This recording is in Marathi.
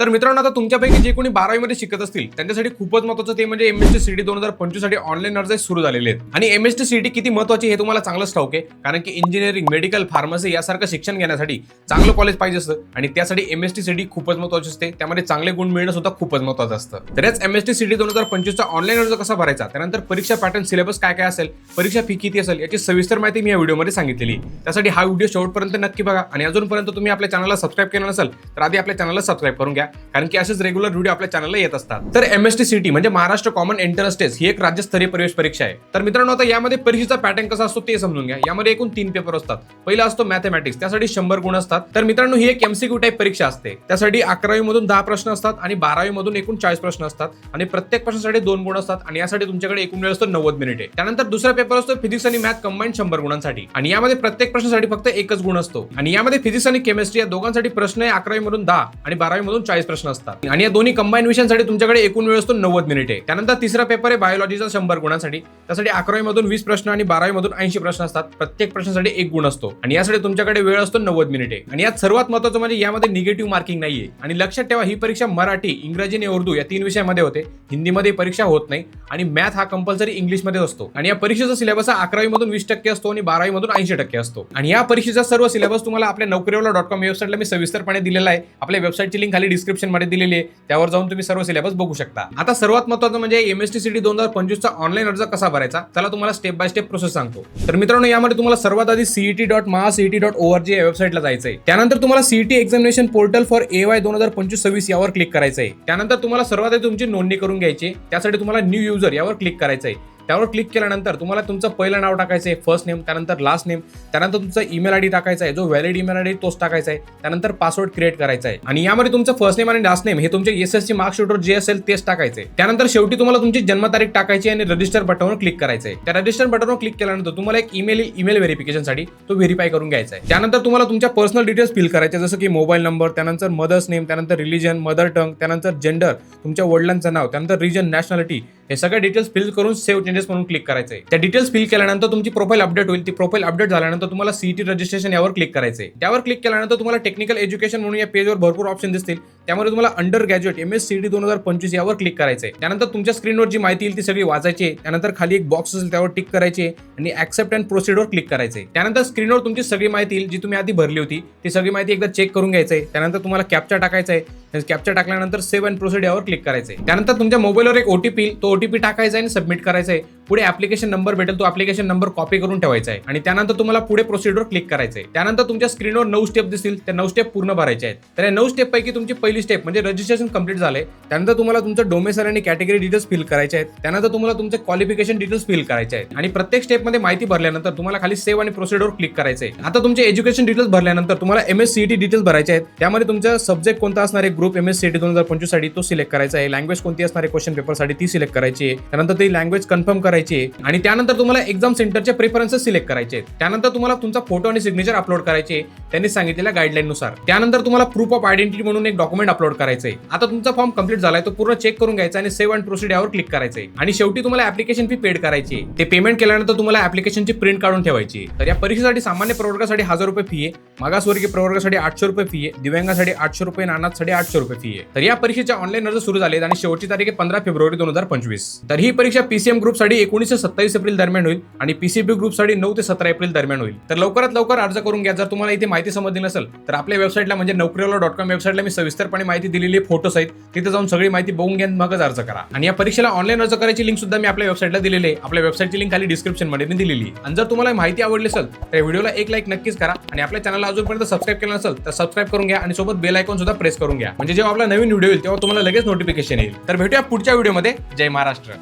तर मित्रांनो आता तुमच्यापैकी जे कोणी बारावीमध्ये शिकत असतील त्यांच्यासाठी खूपच महत्वाचं ते म्हणजे एम एस टी सीटी दोन हजार पंचवीससाठी ऑनलाईन अर्ज सुरू झालेले आहेत. आणि एम एस टी सीटी किती महत्वाची हे तुम्हाला चांगलंच ठाऊक आहे कारण की इंजिनिअरिंग मेडिकल फार्मसी यासारखं शिक्षण घेण्यासाठी चांगलं कॉलेज पाहिजे असतं. आणि त्यासाठी एम एस टी सीटी खूपच महत्वाची असते. त्यामध्ये चांगले गुण मिळणं सुद्धा खूपच महत्वाचं असतं. तर याच एम एस टी सीटी दोन हजार पंचवीसचा ऑनलाईन अर्ज कसा भरायचा? त्यानंतर परीक्षा पॅटर्न सिलेबस काय काय असेल परीक्षा फी किती असेल याची सविस्तर माहिती मी या व्हिडिओमध्ये सांगितलेली त्यासाठी हा व्हिडिओ शेवटपर्यंत नक्की बघा. आणि अजूनपर्यंत तुम्ही आपल्या चॅनलला सबस्क्राईब केलं नसेल तर आधी आपल्या चॅनलला सबस्क्राईब करून घ्या. कारण की असेच रेग्युलर व्हिडिओ आपल्या चॅनलला येत असतात. तर एम एस टी सीटी म्हणजे महाराष्ट्र कॉमन एंट्रन्स टेस्ट ही एक राज्यस्तरीय प्रवेश परीक्षा आहे. तर मित्रांनो आता यामध्ये परीक्षेचा पॅटर्न कसा असतो ते समजून घ्या. यामध्ये एकूण तीन पेपर असतात. पहिला असतो मॅथमॅटिक्स त्यासाठी शंभर गुण असतात. तर मित्रांनो ही एक एमसीक्यू टाईप परीक्षा असते. त्यासाठी अकरावी मधून दहा प्रश्न असतात आणि बारावी मधून एकूण चाळीस प्रश्न असतात. आणि प्रत्येक प्रश्नासाठी दोन गुण असतात आणि यासाठी तुमच्याकडे एकूण वेळ असतो नव्वद मिनिटे. त्यानंतर दुसरा पेपर असतो फिजिक्स आणि मॅथ कंबाईन शंभर गुणांसाठी. आणि यामध्ये प्रत्येक प्रश्नासाठी फक्त एकच गुण असतो. आणि यामध्ये फिजिक्स आणि केमिस्ट्री या दोघांसाठी प्रश्न आहे अकरावी मधून दहा आणि बारावी मधून चाळीस प्रश्न असतात. आणि या दोन्ही कंबाईन विषयांसाठी तुमच्याकडे एकूण वेळ असतो नव्वद मिनिटे. त्यानंतर तिसरा पेपर आहे बायोलॉजीचा शंभर गुणांसाठी. त्यासाठी अकरावी मधून वीस प्रश्न आणि बारावी मधून ऐंशी प्रश्न असतात. प्रत्येक प्रश्नासाठी एक गुण असतो. आणि यासाठी तुमच्याकडे वेळ असतो नव्वद मिनिटे. आणि यात सर्वात महत्वाचं म्हणजे यामध्ये निगेटिव्ह मार्किंग नाहीये. आणि लक्षात ठेवा ही परीक्षा मराठी इंग्रजी आणि उर्दू या तीन विषयामध्ये होते. हिंदीमध्ये परीक्षा होत नाही आणि मॅथ हा कंपल्सरी इंग्लिशमध्ये असतो. आणि या परीक्षेचा सिलेबस हा अकरावी मधून वीस टक्के असतो आणि बारावी मधून ऐंशी टक्के असतो. आणि या परीक्षेचा सर्व सिलेबस तुम्हाला आपल्या नोकरीवाला डॉट कॉम वेबसाईटला मी सविस्तरपणे दिलेला आहे. आपल्या वेबसाईटची लिंक खाली डिस्क्रिप्शनमध्ये दिलेली आहे. त्यावर जाऊन तुम्ही सर्व सिलेबस बघू शकता. आता सर्वात महत्वाचं म्हणजे M S T C T दोन हजार पंचवीसचा ऑनलाईन अर्ज कसा भरायचा? त्याला तुम्हाला स्टेप बाय स्टेप प्रोसेस सांगतो. तर मित्रांनो यामध्ये तुम्हाला सर्वात आधी CET dot Maha CET dot ORG या वेबसाईटला जायचं आहे त्यानंतर तुम्हाला CET examination portal for A Y दोन हजार पंचवीस सव्वीस यावर क्लिक करायचं आहे त्यानंतर तुम्हाला सर्वात आधी तुमची नोंदणी करून घ्यायची त्यासाठी तुम्हाला न्यू युजर यावर क्लिक करायचं आहे त्यावर क्लिक केल्यानंतर तुम्हाला तुमचं पहिलं नाव टाकायचं आहे फर्स्ट नेम त्यानंतर लास्ट नेम त्यानंतर तुमचा ईमेल आयडी टाकायचा आहे जो व्हॅलिड ईमेल आयडी तोच टाकायचा आहे त्यानंतर पासवर्ड क्रिएट करायचा आहे. आणि यामध्ये तुमचं फर्स्ट नेम आणि लास्ट नेम हे तुमचे एस मार्कशीटवर जे असेल तेच टाकायचे त्यानंतर शेवटी तुम्हाला तुमची जन्मतारीख टाकायची आहे आणि रजिस्टर बटनवर क्लिक करायचं आहे. त्या रजिस्टर बटनवर क्लिक केल्यानंतर तुम्हाला एक ईमेल ईमेल व्हेरिफिकेशनसाठी तो व्हेरीफाय करून घ्यायचा आहे. त्यानंतर तुम्हाला तुमच्या पर्सनल डिटेल्स फिल करायचे जसं की मोबाईल नंबर त्यानंतर मदर्स नेम त्यानंतर रिलिजन मदर टंग त्यानंतर जेंडर तुमच्या वडिलांचं नाव त्यानंतर रिजन नॅशनॅलिटी हे सगळे डिटेल्स फिल करून सेव्ह चेंजेस म्हणून क्लिक करायचं आहे. त्या डिटेल्स फिल केल्यानंतर तुमची प्रोफाईल अपडेट होईल. ती प्रोफाईल अपडेट झाल्यानंतर तुम्हाला सीईटी रजिस्ट्रेशन यावर क्लिक करायचं आहे. त्यावर क्लिक केल्यानंतर तुम्हाला टेक्निकल एज्युकेशन म्हणून या पेजवर भरपूर ऑप्शन दिसतील. त्यामध्ये तुम्हाला under graduate M S CET दोन हजार पंचवीस यावर क्लिक करायचं आहे त्यानंतर तुमच्या स्क्रीनवर जी माहिती येईल ती सगळी वाचायची आहे. त्यानंतर खाली एक बॉक्स असेल त्यावर टिक करायचे आणि ऍक्सेप्ट अँड प्रोसिडवर क्लिक करायचे त्यानंतर स्क्रीनवर तुमची सगळी माहिती येईल जी तुम्ही आधी भरली होती ती सगळी माहिती एकदा चेक करून घ्यायचं आहे त्यानंतर तुम्हाला कॅप्चा टाकायचा आहे कॅप्चा टाकल्यानंतर सेव्ह अँड प्रोसिड यावर क्लिक करायचं आहे त्यानंतर तुमच्या मोबाईलवर एक ओटीपी तो ओटीपी टाकायचा आहे आणि सबमिट करायचा आहे. पुढे ऍप्लिकेशन नंबर भेटेल तो ऍप्लिकेशन नंबर कॉपी करून ठेवायचा आहे. आणि त्यानंतर तुम्हाला पुढे प्रोसिडवर क्लिक करायचं आहे. त्यानंतर तुमच्या स्क्रीनवर नऊ स्टेप दिसतील. त्या नऊ स्टेप पूर्ण भरायचे आहेत. तर या नऊ स्टेप पैकी तुमची पहिली स्टेप म्हणजे रजिस्ट्रेशन कंप्लीट झालंय. त्यानंतर तुम्हाला तुमचं डोमेसाईल आणि कॅटेगरी डिटेल्स फिल करायचे आहेत. त्यानंतर तुम्हाला तुमचे क्वालिफिकेशन डिटेल्स फिल करायचे आहेत. आणि प्रत्येक स्टेपमध्ये माहिती भरल्यानंतर तुम्हाला खाली सेव्ह आणि प्रोसिडवर क्लिक करायचं आहे. आता तुमचे एज्युकेशन डिटेल्स भरल्यानंतर तुम्हाला एम एस सीईटी डिटेल्स भरायचे आहेत. त्यामध्ये तुमचा सब्जेक्ट कोणता असणार आहे? ग्रुप एम एस सीईटी दोन हजार पंचवीससाठी तो सिलेक्ट करायचा आहे. लँग्वेज कोणती असणार आहे? क्वेश्चन पेपरसाठी ती सिलेक्ट करायची आहे. त्यानंतर ती लँग्वेज कन्फर्म करायची आहे आणि त्यानंतर तुम्हाला एक्झाम सेंटरचे प्रेफरन्सेस सिलेक्ट करायचे. त्यानंतर तुम्हाला तुमचा फोटो आणि सिग्नेचर अपलोड करायचे. त्यांनी सांगितलेल्या गाईडलाईननुसार त्यानंतर तुम्हाला प्रूफ ऑफ आयडेंटिटी म्हणून एक डॉक्युमेंट अपलोड करायचं आहे आता तुमचा फॉर्म कंप्लीट झालाय तो पूर्ण चेक करून घ्यायचा आणि सेव्ह अँड प्रोसिड यावर क्लिक करायचं आहे आणि शेवटी तुम्हाला ऍप्लिकेशन फी पेड करायची ते पेमेंट केल्यानंतर तुम्हाला ऍप्लिकेशनची प्रिंट काढून ठेवायची तर या परीक्षेसाठी सामान्य प्रवर्गासाठी हजार रुपये फी आहे. मागासवर्गीय प्रवर्गासाठी आठशे रुपये फी आहे. दिव्यांगासाठी आठशे रुपये नानाथसाठी आठशे रुपये फी आहे. तर या परीक्षेच्या ऑनलाईन अर्ज सुरू झाले आणि शेवटची तारीख पंधरा फेब्रुवारी दोन हजार पंचवीस. तर ही परीक्षा पीसीएम ग्रुपसाठी एकोणीस ते सत्तावीस एप्रिल दरम्यान होईल आणि पीसीबी ग्रुपसाठी नऊ ते सतरा एप्रिल दरम्यान होईल. तर लवकरात लवकर अर्ज करून घ्या. जर तुम्हाला इथे माहिती समजली नसेल तर आपल्या वेबसाईटला म्हणजे नोकरीवाला डॉट कॉम वेबसाईटला मी सविस्तरपणे माहिती दिलेली आहे आहेत. तिथे जाऊन सगळी माहिती बघून घ्या मगच अर्ज करा. आणि या परीक्षेला ऑनलाईन अर्ज करायची लिंक सुद्धा मी आपल्या वेबसाईटला दिलेली आहे. आपल्या वेबसाईटची लिंक खाली डिस्क्रिप्शनमध्ये मी दिलेली आहे. आणि जर तुम्हाला माहिती आवडली असेल तर व्हिडिओला एक लाईक नक्कीच करा. आणि आपल्या चॅनलला अजूनपर्यंत सबस्क्राईब केलं नसेल तर सबस्क्राईब करून घ्या आणि सोबत बेल आयकॉन सुद्धा प्रेस करून घ्या. म्हणजे जेव्हा आपला नवीन व्हिडिओ येईल तेव्हा तुम्हाला लगेच नोटिफिकेशन येईल. तर भेटूया पुढच्या व्हिडिओमध्ये जय महाराष्ट्र.